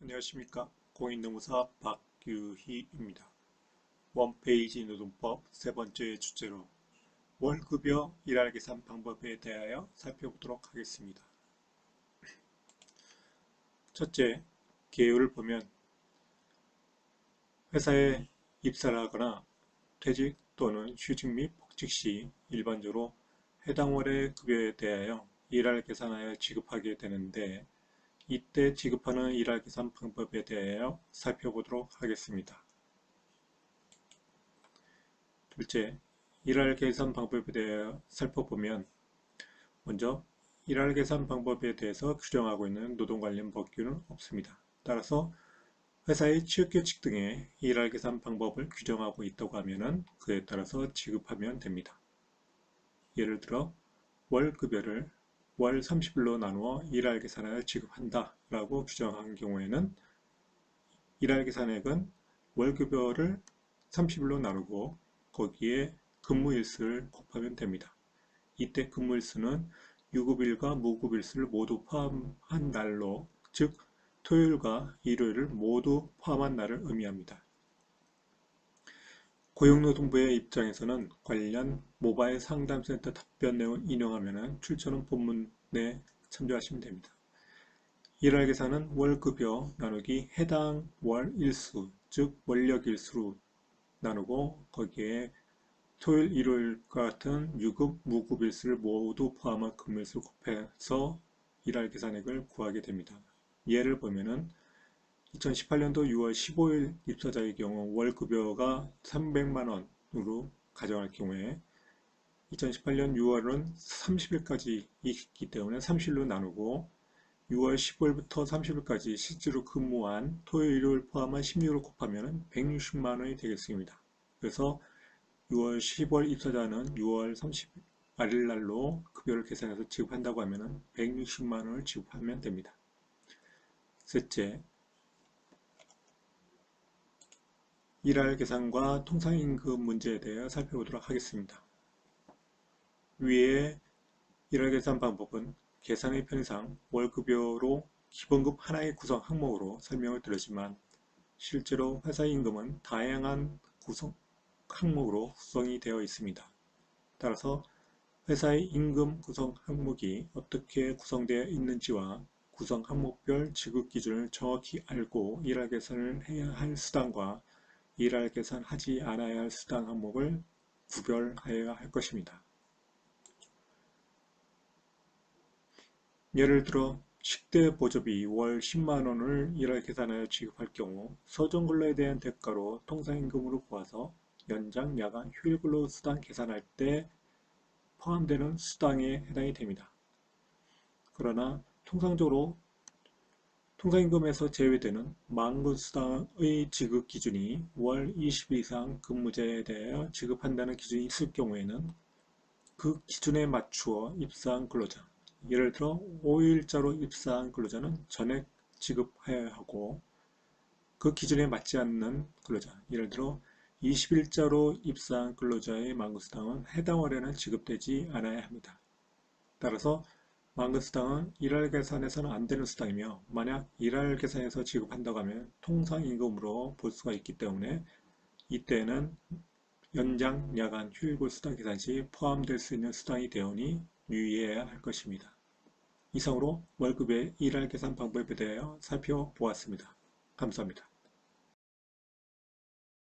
안녕하십니까 공인노무사 박규희입니다. 원페이지 노동법 세 번째 주제로 월급여 일할 계산 방법에 대하여 살펴보도록 하겠습니다. 첫째, 개요를 보면 회사에 입사를 하거나 퇴직 또는 휴직 및 복직 시 일반적으로 해당 월의 급여에 대하여 일할 계산하여 지급하게 되는데 이때 지급하는 일할 계산 방법에 대하여 살펴보도록 하겠습니다. 둘째, 일할 계산 방법에 대해 살펴보면 먼저 일할 계산 방법에 대해서 규정하고 있는 노동 관련 법규는 없습니다. 따라서 회사의 취업규칙 등의 일할 계산 방법을 규정하고 있다고 하면 그에 따라서 지급하면 됩니다. 예를 들어 월급여를 월 30일로 나누어 일할 계산을 지급한다 라고 규정한 경우에는 일할 계산액은 월급여를 30일로 나누고 거기에 근무일수를 곱하면 됩니다. 이때 근무일수는 유급일과 무급일수를 모두 포함한 날로 즉 토요일과 일요일을 모두 포함한 날을 의미합니다. 고용노동부의 입장에서는 관련 모바일 상담센터 답변 내용을 인용하면 출처는 본문에 참조하시면 됩니다. 일할 계산은 월급여 나누기 해당 월 일수 즉 원력 일수로 나누고 거기에 토요일 일요일과 같은 유급 무급 일수를 모두 포함한 금일수를 곱해서 일할 계산액을 구하게 됩니다. 예를 보면은 2018년도 6월 15일 입사자의 경우 월급여가 300만원으로 가정할 경우에 2018년 6월은 30일까지 있기 때문에 30일로 나누고 6월 15일부터 30일까지 실제로 근무한 토요일, 일요일 포함한 16일을 곱하면 160만 원이 되겠습니다. 그래서 6월 10월 입사자는 6월 30일 날로 급여를 계산해서 지급한다고 하면 160만 원을 지급하면 됩니다. 셋째, 일할 계산과 통상임금 문제에 대해 살펴보도록 하겠습니다. 위에 일할 계산 방법은 계산의 편의상 월급여로 기본급 하나의 구성 항목으로 설명을 드렸지만 실제로 회사 임금은 다양한 구성 항목으로 구성이 되어 있습니다. 따라서 회사의 임금 구성 항목이 어떻게 구성되어 있는지와 구성 항목별 지급 기준을 정확히 알고 일할 계산을 해야 할 수단과 일할 계산하지 않아야 할 수당 항목을 구별하여야 할 것입니다. 예를 들어 식대 보조비 월 10만원을 일할 계산하여 지급할 경우 서정근로에 대한 대가로 통상임금으로 보아서 연장, 야간, 휴일근로 수당 계산할 때 포함되는 수당에 해당이 됩니다. 그러나 통상적으로 통상임금에서 제외되는 만근수당의 지급 기준이 월 20일 이상 근무자에 대하여 지급한다는 기준이 있을 경우에는 그 기준에 맞추어 입사한 근로자 예를 들어 5일자로 입사한 근로자는 전액 지급해야 하고 그 기준에 맞지 않는 근로자 예를 들어 20일자로 입사한 근로자의 만근수당은 해당 월에는 지급되지 않아야 합니다. 따라서 만근수당은 일할 계산에서는 안 되는 수당이며 만약 일할 계산에서 지급한다고 하면 통상 임금으로 볼 수가 있기 때문에 이때는 연장, 야간, 휴일골 수당 계산 시 포함될 수 있는 수당이 되오니 유의해야 할 것입니다. 이상으로 월급의 일할 계산 방법에 대하여 살펴보았습니다. 감사합니다.